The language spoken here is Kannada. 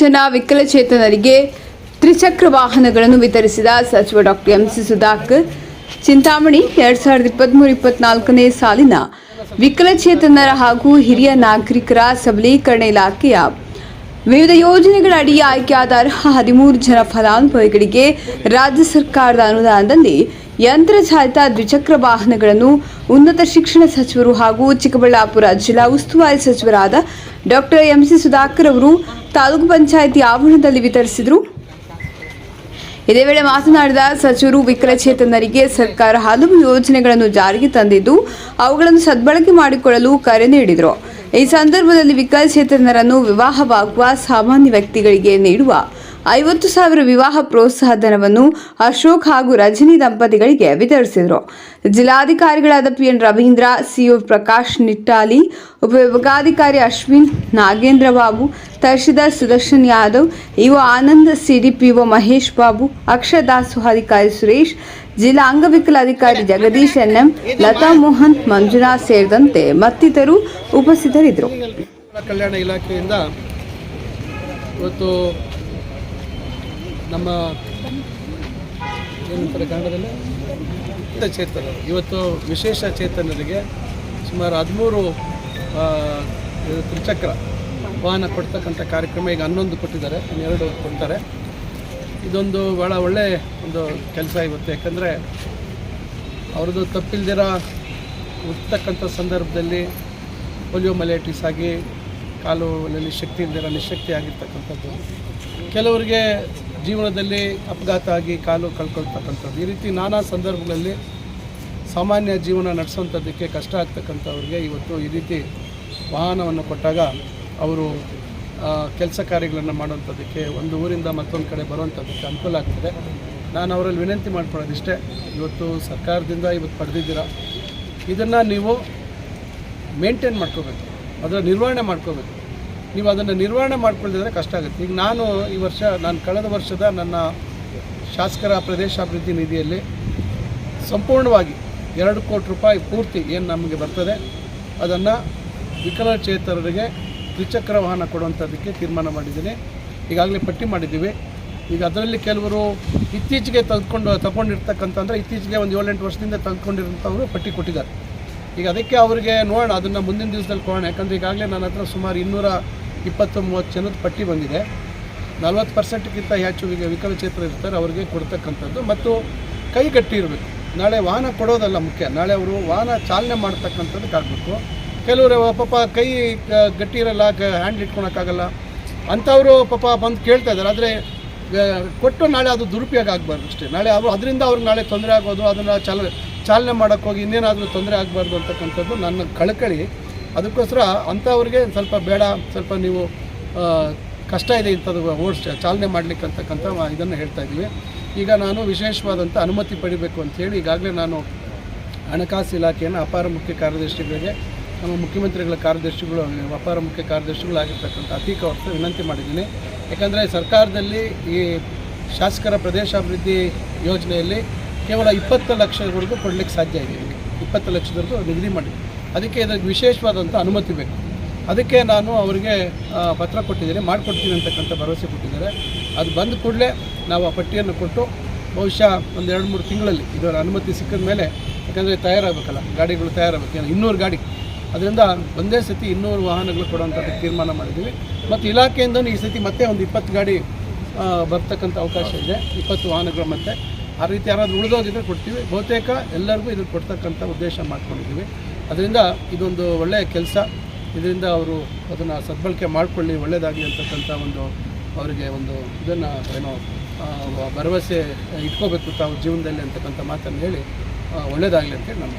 ಜನ ವಿಕಲಚೇತನರಿಗೆ ತ್ರಿಚಕ್ರ ವಾಹನಗಳನ್ನು ವಿತರಿಸಿದ ಸಚಿವ doctor M C Sudhakar. Chintamani ಎರಡ್ ಸಾವಿರದ ಇಪ್ಪತ್ಮೂರು ಇಪ್ಪತ್ನಾಲ್ಕನೇ ಸಾಲಿನ ವಿಕಲಚೇತನರ ಹಾಗೂ ಹಿರಿಯ ನಾಗರಿಕರ ಸಬಲೀಕರಣ ಇಲಾಖೆಯ ವಿವಿಧ ಯೋಜನೆಗಳ ಅಡಿ ಆಯ್ಕೆಯಾದ ಅರ್ಹ ಹದಿಮೂರು ಜನ ಫಲಾನುಭವಿಗಳಿಗೆ ರಾಜ್ಯ ಸರ್ಕಾರದ ಅನುದಾನದಲ್ಲಿ ಯಂತ್ರಚಾಲಿತ ದ್ವಿಚಕ್ರ ವಾಹನಗಳನ್ನು ಉನ್ನತ ಶಿಕ್ಷಣ ಸಚಿವರು ಹಾಗೂ ಚಿಕ್ಕಬಳ್ಳಾಪುರ ಜಿಲ್ಲಾ ಉಸ್ತುವಾರಿ ಸಚಿವರಾದ ಡಾಕ್ಟರ್ ಎಂ ಸಿ ಸುಧಾಕರ್ ಅವರು ತಾಲೂಕು ಪಂಚಾಯಿತಿ ಆವರಣದಲ್ಲಿ ವಿತರಿಸಿದರು? ಇದೇ ವೇಳೆ ಮಾತನಾಡಿದ ಸಚಿವರು ವಿಕಲಚೇತನರಿಗೆ ಸರ್ಕಾರ ಹಲವು ಯೋಜನೆಗಳನ್ನು ಜಾರಿಗೆ ತಂದಿದ್ದು, ಅವುಗಳನ್ನು ಸದ್ಬಳಕೆ ಮಾಡಿಕೊಳ್ಳಲು ಕರೆ ನೀಡಿದರು. ಈ ಸಂದರ್ಭದಲ್ಲಿ ವಿಕಲಚೇತನರನ್ನು ವಿವಾಹವಾಗುವ ಸಾಮಾನ್ಯ ವ್ಯಕ್ತಿಗಳಿಗೆ ನೀಡುವ ಐವತ್ತು ಸಾವಿರ ವಿವಾಹ ಪ್ರೋತ್ಸಾಹ ಧನವನ್ನು ಅಶೋಕ್ ಹಾಗೂ ರಜನಿ ದಂಪತಿಗಳಿಗೆ ವಿತರಿಸಿದರು. ಜಿಲ್ಲಾಧಿಕಾರಿಗಳಾದ ಪಿಎನ್ ರವೀಂದ್ರ, ಸಿಒ ಪ್ರಕಾಶ್ ನಿಟ್ಟಾಲಿ ಉಪವಿಭಾಗಾಧಿಕಾರಿ ಅಶ್ವಿನ್ ನಾಗೇಂದ್ರ ಬಾಬು, ತಹಶೀಲ್ದಾರ್ ಸುದರ್ಶನ್ ಯಾದವ್, ಇಒ ಆನಂದ್ ಸಿಡಿಪಿಒ ಮಹೇಶ್ ಬಾಬು ಅಕ್ಷರ ದಾಸೋಹಾಧಿಕಾರಿ ಸುರೇಶ್, ಜಿಲ್ಲಾ ಅಂಗವಿಕಲ ಅಧಿಕಾರಿ ಜಗದೀಶ್ ಎನ್ಎಂ ಲತಾ ಮೋಹನ್, ಮಂಜುನಾಥ್ ಸೇರಿದಂತೆ ಮತ್ತಿತರರು ಉಪಸ್ಥಿತರಿದ್ದರು. ಕಲ್ಯಾಣ ಇಲಾಖೆಯಿಂದ ಇವತ್ತು ನಮ್ಮ ಏನಂತಾರೆ ಕನ್ನಡದಲ್ಲಿ? ಚೇತನರು ಇವತ್ತು ವಿಶೇಷ ಚೇತನರಿಗೆ ಸುಮಾರು ಹದಿಮೂರು ತ್ರಿಚಕ್ರ ವಾಹನ ಕೊಡ್ತಕ್ಕಂಥ ಕಾರ್ಯಕ್ರಮ ಈಗ ಹನ್ನೊಂದು ಕೊಟ್ಟಿದ್ದಾರೆ ಇನ್ನೆರಡು ಕೊಡ್ತಾರೆ. ಇದೊಂದು ಭಾಳ ಒಳ್ಳೆ ಒಂದು ಕೆಲಸ ಇವತ್ತು, ಯಾಕಂದರೆ ಅವ್ರದ್ದು ತಪ್ಪಿಲ್ದಿರ ಹುಟ್ಟತಕ್ಕಂಥ ಸಂದರ್ಭದಲ್ಲಿ ಪೋಲಿಯೋ ಮಲೇಟಿಸ್ ಆಗಿ ಕಾಲು ಶಕ್ತಿ ಇಲ್ದಿರ ನಿಶಕ್ತಿ ಆಗಿರ್ತಕ್ಕಂಥದ್ದು. ಕೆಲವರಿಗೆ ಜೀವನದಲ್ಲಿ ಅಪಘಾತ ಆಗಿ ಕಾಲು ಕಳ್ಕೊಳ್ತಕ್ಕಂಥದ್ದು. ಈ ರೀತಿ ನಾನಾ ಸಂದರ್ಭಗಳಲ್ಲಿ ಸಾಮಾನ್ಯ ಜೀವನ ನಡೆಸುವಂಥದ್ದಕ್ಕೆ ಕಷ್ಟ ಆಗ್ತಕ್ಕಂಥವ್ರಿಗೆ ಇವತ್ತು ಈ ರೀತಿ ವಾಹನವನ್ನು ಕೊಟ್ಟಾಗ ಅವರು ಕೆಲಸ ಕಾರ್ಯಗಳನ್ನು ಮಾಡುವಂಥದ್ದಕ್ಕೆ ಒಂದು ಊರಿಂದ ಮತ್ತೊಂದು ಕಡೆ ಬರುವಂಥದ್ದಕ್ಕೆ ಅನುಕೂಲ ಆಗ್ತದೆ. ನಾನು ಅವರಲ್ಲಿ ವಿನಂತಿ ಮಾಡ್ಕೊಳ್ಳೋದಿಷ್ಟೇ, ಇವತ್ತು ಸರ್ಕಾರದಿಂದ ಇವತ್ತು ಪಡೆದಿದ್ದೀರ, ಇದನ್ನು ನೀವು ಮೇಂಟೈನ್ ಮಾಡ್ಕೋಬೇಕು, ಅದರ ನಿರ್ವಹಣೆ ಮಾಡ್ಕೋಬೇಕು. ನೀವು ಅದನ್ನು ನಿರ್ವಹಣೆ ಮಾಡ್ಕೊಳ್ಳದಿದ್ರೆ ಕಷ್ಟ ಆಗುತ್ತೆ. ಈಗ ನಾನು ಈ ವರ್ಷ, ನಾನು ಕಳೆದ ವರ್ಷದ ನನ್ನ ಶಾಸಕರ ಪ್ರದೇಶಾಭಿವೃದ್ಧಿ ನಿಧಿಯಲ್ಲಿ ಸಂಪೂರ್ಣವಾಗಿ ಎರಡು ಕೋಟಿ ರೂಪಾಯಿ ಪೂರ್ತಿ ಏನು ನಮಗೆ ಬರ್ತದೆ, ಅದನ್ನು ವಿಕಲಚೇತನರಿಗೆ ದ್ವಿಚಕ್ರ ವಾಹನ ಕೊಡುವಂಥದ್ದಕ್ಕೆ ತೀರ್ಮಾನ ಮಾಡಿದ್ದೀನಿ. ಈಗಾಗಲೇ ಪಟ್ಟಿ ಮಾಡಿದ್ದೀವಿ. ಈಗ ಅದರಲ್ಲಿ ಕೆಲವರು ಇತ್ತೀಚೆಗೆ ತೆಗೆದುಕೊಂಡು, ತಗೊಂಡಿರ್ತಕ್ಕಂಥ ಅಂದರೆ ಇತ್ತೀಚೆಗೆ ಒಂದು ಏಳೆಂಟು ವರ್ಷದಿಂದ ತೆಗೆದುಕೊಂಡಿರೋಂಥವರು ಪಟ್ಟಿ ಕೊಟ್ಟಿದ್ದಾರೆ. ಈಗ ಅದಕ್ಕೆ ಅವರಿಗೆ ನೋಡೋಣ, ಅದನ್ನು ಮುಂದಿನ ದಿವಸದಲ್ಲಿ ಕೊಡೋಣ. ಯಾಕಂದರೆ ಈಗಾಗಲೇ ನನ್ನ ಹತ್ರ ಸುಮಾರು ಇನ್ನೂರ ಇಪ್ಪತ್ತು ಮೂವತ್ತು ಜನದ ಪಟ್ಟಿ ಬಂದಿದೆ. ನಲವತ್ತು ಪರ್ಸೆಂಟ್ಗಿಂತ ಹೆಚ್ಚು ಈಗ ವಿಕಲಚೇತನ ಇರ್ತಾರೆ, ಅವರಿಗೆ ಕೊಡ್ತಕ್ಕಂಥದ್ದು. ಮತ್ತು ಕೈ ಗಟ್ಟಿ ಇರಬೇಕು. ನಾಳೆ ವಾಹನ ಕೊಡೋದಲ್ಲ ಮುಖ್ಯ. ನಾಳೆ ಅವರು ವಾಹನ ಚಾಲನೆ ಮಾಡ್ತಕ್ಕಂಥದ್ದು ಆಗಬೇಕು ಕೆಲವರು, ಪಾಪ ಕೈ ಕ- ಗಟ್ಟಿ ಇರಲ್ಲ ಹ್ಯಾಂಡ್ ಇಟ್ಕೊಳಕ್ಕಾಗಲ್ಲ. ಅಂಥವರು, ಪಾಪ ಬಂದು ಕೇಳ್ತಾ ಇದ್ದಾರೆ. ಆದರೆ ಕೊಟ್ಟು ನಾಳೆ ಅದು ದುರುಪಯೋಗ ಆಗಬಾರ್ದು ಅಷ್ಟೇ. ನಾಳೆ ಅವರು, ಅದರಿಂದ ಅವ್ರಿಗೆ ನಾಳೆ ತೊಂದರೆ ಆಗೋದು, ಅದನ್ನು ಚಾಲ, ಚಾಲನೆ ಮಾಡೋಕ್ಕೋಗಿ ಇನ್ನೇನಾದರೂ ತೊಂದರೆ ಆಗಬಾರ್ದು ಅಂತಕ್ಕಂಥದ್ದು ನನ್ನ ಕಳಕಳಿ. ಅದಕ್ಕೋಸ್ಕರ ಅಂಥವ್ರಿಗೆ ಸ್ವಲ್ಪ ಬೇಡ, ಸ್ವಲ್ಪ ನೀವು ಕಷ್ಟ ಇದೆ ಇಂಥದ್ದು ಓಡಿಸ್ ಚಾಲನೆ ಮಾಡಲಿಕ್ಕೆ ಅಂತಕ್ಕಂಥ ಇದನ್ನು ಹೇಳ್ತಾ ಇದ್ದೀವಿ. ಈಗ ನಾನು ವಿಶೇಷವಾದಂಥ ಅನುಮತಿ ಪಡಿಬೇಕು ಅಂತೇಳಿ ಈಗಾಗಲೇ ನಾನು ಹಣಕಾಸು ಇಲಾಖೆಯನ್ನು ಅಪಾರ ಮುಖ್ಯ ಕಾರ್ಯದರ್ಶಿಗಳಿಗೆ, ನಮ್ಮ ಮುಖ್ಯಮಂತ್ರಿಗಳ ಕಾರ್ಯದರ್ಶಿಗಳು, ಅಪಾರ ಮುಖ್ಯ ಕಾರ್ಯದರ್ಶಿಗಳಾಗಿರ್ತಕ್ಕಂಥ ಅತೀಕ ಅವ್ರ ವಿನಂತಿ ಮಾಡಿದ್ದೀನಿ. ಯಾಕಂದರೆ ಸರ್ಕಾರದಲ್ಲಿ ಈ ಶಾಸಕರ ಪ್ರದೇಶಾಭಿವೃದ್ಧಿ ಯೋಜನೆಯಲ್ಲಿ ಕೇವಲ ಇಪ್ಪತ್ತು ಲಕ್ಷವರೆಗೂ ಕೊಡಲಿಕ್ಕೆ ಸಾಧ್ಯ ಇದೆ. ಇಪ್ಪತ್ತು ಲಕ್ಷದವರೆಗೂ ನಿಗದಿ ಮಾಡಿ ಅದಕ್ಕೆ ಇದಕ್ಕೆ ವಿಶೇಷವಾದಂಥ ಅನುಮತಿ ಬೇಕು. ಅದಕ್ಕೆ ನಾನು ಅವರಿಗೆ ಪತ್ರ ಕೊಟ್ಟಿದ್ದೀನಿ, ಮಾಡಿಕೊಡ್ತೀನಿ ಅಂತಕ್ಕಂಥ ಭರವಸೆ ಕೊಟ್ಟಿದ್ದಾರೆ. ಅದು ಬಂದ ಕೂಡಲೇ ನಾವು ಆ ಪಟ್ಟಿಯನ್ನು ಕೊಟ್ಟು ಬಹುಶಃ ಒಂದು ಎರಡು ಮೂರು ತಿಂಗಳಲ್ಲಿ ಇದರ ಅನುಮತಿ ಸಿಕ್ಕಿದ ಮೇಲೆ, ಯಾಕಂದರೆ ತಯಾರಾಗಬೇಕಲ್ಲ, ಗಾಡಿಗಳು ತಯಾರಾಗಬೇಕು. ಇನ್ನೂರು ಗಾಡಿ. ಅದರಿಂದ ಒಂದೇ ಸತಿ ಇನ್ನೂರು ವಾಹನಗಳು ಕೊಡುವಂಥದ್ದು ತೀರ್ಮಾನ ಮಾಡಿದ್ದೀವಿ. ಮತ್ತು ಇಲಾಖೆಯಿಂದಲೂ ಈ ಸತಿ ಮತ್ತೆ ಒಂದು ಇಪ್ಪತ್ತು ಗಾಡಿ ಬರ್ತಕ್ಕಂಥ ಅವಕಾಶ ಇದೆ. ಇಪ್ಪತ್ತು ವಾಹನಗಳು ಮತ್ತೆ ಆ ರೀತಿ ಯಾರಾದರೂ ಉಳಿದೋಗಿದ್ರೆ ಕೊಡ್ತೀವಿ. ಬಹುತೇಕ ಎಲ್ಲರಿಗೂ ಇದನ್ನು ಕೊಡ್ತಕ್ಕಂಥ ಉದ್ದೇಶ ಮಾಡ್ಕೊಂಡಿದ್ದೀವಿ. ಅದರಿಂದ ಇದೊಂದು ಒಳ್ಳೆಯ ಕೆಲಸ. ಇದರಿಂದ ಅವರು ಅದನ್ನು ಸದ್ಬಳಕೆ ಮಾಡಿಕೊಳ್ಳಿ ಒಳ್ಳೆಯದಾಗಲಿ ಅಂತಕ್ಕಂಥ ಒಂದು ಅವರಿಗೆ ಒಂದು ಇದನ್ನು ಏನೋ ಭರವಸೆ ಇಟ್ಕೋಬೇಕು ತಾವು ಜೀವನದಲ್ಲಿ ಅಂತಕ್ಕಂಥ ಮಾತನ್ನು ಹೇಳಿ ಒಳ್ಳೆಯದಾಗಲಿ ಅಂತೇಳಿ ನಾನು